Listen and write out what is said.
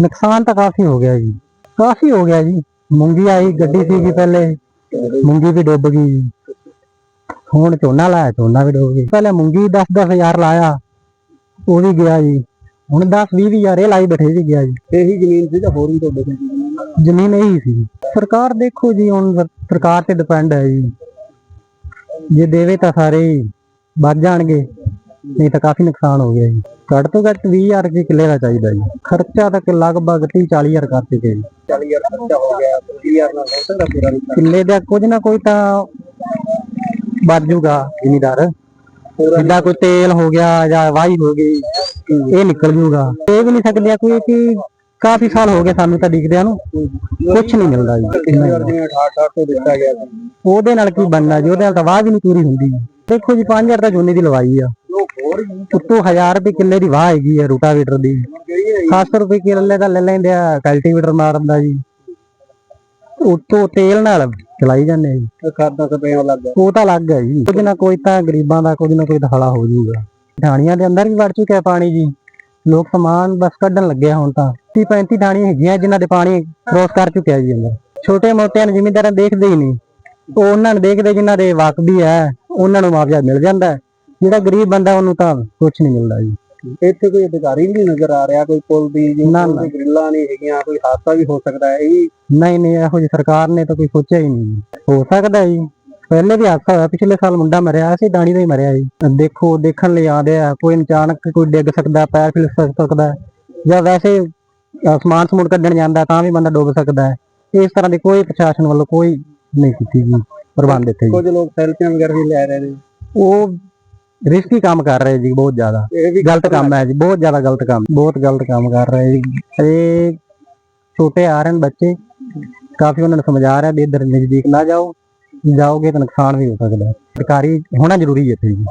ਨੁਕਸਾਨ ਤਾਂ ਕਾਫੀ ਹੋ ਗਿਆ ਜੀ। ਕਾਫੀ ਹੋ ਗਿਆ ਜੀ। ਮੂੰਗੀ ਆਈ ਗੱਡੀ ਸੀਗੀ ਪਹਿਲੇ। ਮੂੰਗੀ ਵੀ ਡੁੱਬ ਗਈ ਜੀ। ਹੁਣ ਝੋਨਾ ਲਾਇਆ ਝੋਨਾ ਵੀ ਡੁੱਬ ਗਿਆ। ਪਹਿਲੇ ਮੂੰਗੀ 10 ਹਜ਼ਾਰ ਲਾਇਆ ਉਹ ਵੀ ਗਿਆ ਜੀ। ਹੁਣ 10 20 ਹਜ਼ਾਰ ਇਹ ਲਾਈ ਬੈਠੇ ਵੀ ਗਿਆ ਜੀ। ਇਹੀ ਜ਼ਮੀਨ ਸੀ ਤਾਂ ਹੋਰ ਵੀ ਤੁਹਾਡੇ ਕੋਲ। ਜ਼ਮੀਨ ਇਹੀ ਸੀ ਸਰਕਾਰ ਦੇਖੋ ਜੀ ਹੁਣ ਸਰ- ਸਰਕਾਰ ਤੇ ਡਿਪੈਂਡ ਹੈ ਜੀ। ਜੇ ਦੇਵੇ ਤਾਂ ਸਾਰੇ ਵੱਧ ਜਾਣਗੇ। ਨਹੀਂ ਤਾਂ ਕਾਫੀ ਨੁਕਸਾਨ ਹੋ ਗਿਆ ਜੀ। ਘੱਟ ਤੋਂ ਘੱਟ 20000 ਰੁਪਏ ਕਿੱਲੇ ਦਾ ਚਾਹੀਦਾ ਜੀ। ਖਰਚਾ ਤਾਂ ਕਿ ਲਗਭਗ 30 40000 ਕਰ ਚੁੱਕੇ ਜੀ। ਚੱਲ ਯਾਰ ਖਰਚਾ ਹੋ ਗਿਆ 20000 ਨਾਲ ਹੋ ਸਕਦਾ ਪੂਰਾ ਨਹੀਂ ਕਿੱਲੇ ਦਾ ਕੁਝ ਨਾ ਕੋਈ ਤਾਂ ਬਚ ਜੂਗਾ ਜ਼ਿਮੀਦਾਰ। ਜਿੱਦਾਂ ਕੋਈ ਤੇਲ ਹੋ ਗਿਆ ਜਾਂ ਵਾਹੀ ਹੋ ਗਈ ਇਹ ਨਿਕਲ ਜੂਗਾ। ਇਹ ਵੀ ਨਹੀਂ ਸਕਦੇ ਕੋਈ ਕਿ ਕਾਫੀ ਸਾਲ ਹੋ ਗਏ ਸਾਨੂੰ ਤਾਂ ਡਿੱਗਦਿਆਂ ਨੂੰ। ਕੁਝ ਨਹੀਂ ਮਿਲਦਾ ਜੀ। ਕਿੰਨੇ ਵਾਰ ਜਿਵੇਂ 68 ਤੋਂ ਦਿੱਤਾ ਗਿਆ ਸੀ। ਉਹਦੇ ਨਾਲ ਕੀ ਬਣਨਾ ਜੀ? ਉਹਦੇ ਨਾਲ ਤਾਂ ਵਾਹ ਵੀ ਨਹੀਂ ਪੂਰੀ ਹੁੰਦੀ। ਦੇਖੋ ਜੀ 5000 ਤਾਂ ਝੋਨੇ ਦੀ ਲਵਾਈ ਆ। ਉੱਤੋਂ 1000 ਰੁਪਏ ਕਿੱਲੇ ਦੀ ਵਾਹ ਹੈਗੀ ਆ ਰੂਟਾਵੇਟਰ ਦੀ। ਜਿਹੜੀ ਹੈ 700 ਰੁਪਏ ਕਿੱਲੇ ਦਾ ਲੈ ਲੈਂਦੇ ਆ ਕਲਟੀਵੇਟਰ ਮਾਰਨ ਦਾ ਜੀ। ਉੱਤੋਂ ਤੇਲ ਨਾਲ ਚਲਾਈ ਜਾਂਦੇ ਆ ਜੀ। ਖਾਦਾਂ ਸਪਰੇਆਂ ਲੱਗ ਗਿਆ ਉਹ ਤਾਂ ਲੱਗ ਗਿਆ ਜੀ। ਕੁਝ ਨਾ ਕੋਈ ਤਾਂ ਗਰੀਬਾਂ ਦਾ, ਕੁਝ ਨਾ ਕੋਈ ਹਲਾ ਹੋ ਜਾਊਗਾ ਢਾਣੀਆਂ ਦੇ ਅੰਦਰ ਵੀ ਵੜ ਚੁੱਕਿਆ ਪਾਣੀ ਜੀ। ਲੋਕ ਸਮਾਨ ਬਸ ਕੱਢਣ ਲੱਗੇ ਹੁਣ ਤਾਂ। 30 35 ਢਾਣੀਆਂ ਹੈਗੀਆਂ ਜਿਨ੍ਹਾਂ ਦੇ ਪਾਣੀ ਕ੍ਰੋਸ ਕਰ ਚੁੱਕਿਆ ਜੀ ਅੰਦਰ। ਛੋਟੇ ਮੋਟਿਆਂ ਨੂੰ ਜ਼ਿਮੀਂਦਾਰਾਂ ਦੇਖਦੇ ਹੀ ਨਹੀਂ। ਉਹ ਉਹਨਾਂ ਨੂੰ ਦੇਖਦੇ ਜਿਨ੍ਹਾਂ ਦੇ ਵਾਕਬੀ ਹੈ, ਉਹਨਾਂ ਨੂੰ ਮੁਆਵਜ਼ਾ ਮਿਲ ਜਾਂਦਾ। ਜਿਹੜਾ ਗਰੀਬ ਬੰਦਾ ਉਹਨੂੰ ਤਾਂ ਕੁਝ ਨਹੀਂ ਮਿਲਦਾ ਜੀ। ਇੱਥੇ ਕੋਈ ਅਧਿਕਾਰੀ ਵੀ ਨਹੀਂ ਨਜ਼ਰ ਆ ਰਿਹਾ ਕੋਈ ਪੁਲ ਦੀ ਨਾ, ਨਾ। ਕੋਈ ਗ੍ਰਿਲਾਂ ਨਹੀਂ ਹੈਗੀਆਂ ਕੋਈ ਹਾਦਸਾ ਵੀ ਹੋ ਸਕਦਾ ਹੈ ਇਹ ਨਹੀਂ ਨਹੀਂ ਇਹੋ ਜਿਹੀ ਸਰਕਾਰ ਨੇ ਤਾਂ ਕੋਈ ਸੋਚਿਆ ਹੀ ਨਹੀਂ। ਹੋ ਸਕਦਾ ਜੀ। ਪਹਿਲੇ ਵੀ ਹਾਦਸਾ ਹੋਇਆ ਪਿਛਲੇ ਸਾਲ ਮੁੰਡਾ ਮਰਿਆ ਸੀ ਦਾਣੀ ਦਾ ਹੀ ਮਰਿਆ ਜੀ। ਦੇਖੋ ਦੇਖਣ ਲਈ ਆਉਂਦੇ ਆ ਕੋਈ ਅਚਾਨਕ ਕੋਈ ਡਿੱਗ ਸਕਦਾ ਪੈਰ ਫਿਲ ਸਕਦਾ ਹੈ, ਜਾਂ ਵੈਸੇ ਅ, ਸਮਾਨ ਸਮੂਨ ਕੱਢਣ ਜਾਂਦਾ ਤਾਂ ਵੀ ਬੰਦਾ ਡੁੱਬ ਸਕਦਾ ਹੈ। ਇਸ ਤਰ੍ਹਾਂ ਦੀ ਕੋਈ ਪ੍ਰਸ਼ਾਸਨ ਵੱਲੋਂ ਕੋਈ ਨਹੀਂ ਕੀਤੀ ਜੀ ਪ੍ਰਬੰਧ ਇੱਥੇ ਜੀ। ਕੁਝ ਲੋਕ ਸੈਲਫੀਆਂ ਵਗੈਰਾ ਵੀ ਲੈ ਰਹੇ ਨੇ। ਉਹ ਰਿਸਕੀ ਕੰਮ ਕਰ ਰਹੇ ਜੀ ਬਹੁਤ ਜ਼ਿਆਦਾ। ਇਹ ਵੀ ਗਲਤ ਕੰਮ ਹੈ ਜੀ ਬਹੁਤ ਜ਼ਿਆਦਾ ਗਲਤ ਕੰਮ ਬਹੁਤ ਗਲਤ ਕੰਮ ਕਰ ਰਹੇ ਜੀ। ਇਹ ਛੋਟੇ ਆ ਰਹੇ ਨੇ ਬੱਚੇ ਕਾਫੀ ਉਹਨਾਂ ਨੂੰ ਸਮਝਾ ਰਿਹਾ ਵੀ ਇੱਧਰ ਨਜ਼ਦੀਕ ਨਾ ਜਾਓ ਜਾਓਗੇ ਤਾਂ ਨੁਕਸਾਨ ਵੀ ਹੋ ਸਕਦਾ। ਹੈ ਸਰਕਾਰੀ ਹੋਣਾ ਜ਼ਰੂਰੀ ਹੈ ਇੱਥੇ ਜੀ।